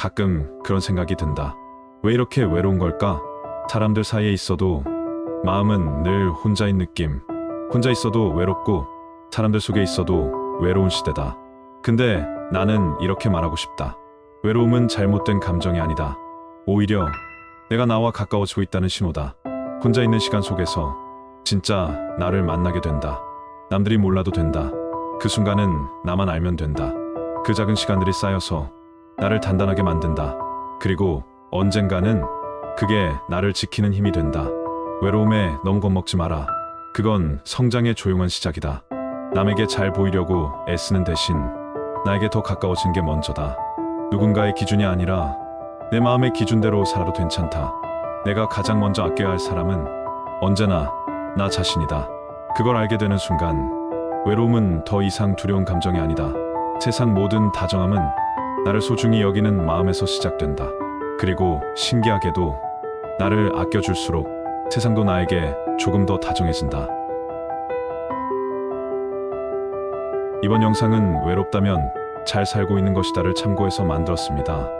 가끔 그런 생각이 든다. 왜 이렇게 외로운 걸까? 사람들 사이에 있어도 마음은 늘 혼자인 느낌. 혼자 있어도 외롭고 사람들 속에 있어도 외로운 시대다. 근데 나는 이렇게 말하고 싶다. 외로움은 잘못된 감정이 아니다. 오히려 내가 나와 가까워지고 있다는 신호다. 혼자 있는 시간 속에서 진짜 나를 만나게 된다. 남들이 몰라도 된다. 그 순간은 나만 알면 된다. 그 작은 시간들이 쌓여서 나를 단단하게 만든다. 그리고 언젠가는 그게 나를 지키는 힘이 된다. 외로움에 너무 겁먹지 마라. 그건 성장의 조용한 시작이다. 남에게 잘 보이려고 애쓰는 대신 나에게 더 가까워진 게 먼저다. 누군가의 기준이 아니라 내 마음의 기준대로 살아도 괜찮다. 내가 가장 먼저 아껴야 할 사람은 언제나 나 자신이다. 그걸 알게 되는 순간 외로움은 더 이상 두려운 감정이 아니다. 세상 모든 다정함은 나를 소중히 여기는 마음에서 시작된다. 그리고 신기하게도 나를 아껴줄수록 세상도 나에게 조금 더 다정해진다. 이번 영상은 외롭다면 잘 살고 있는 것이다를 참고해서 만들었습니다.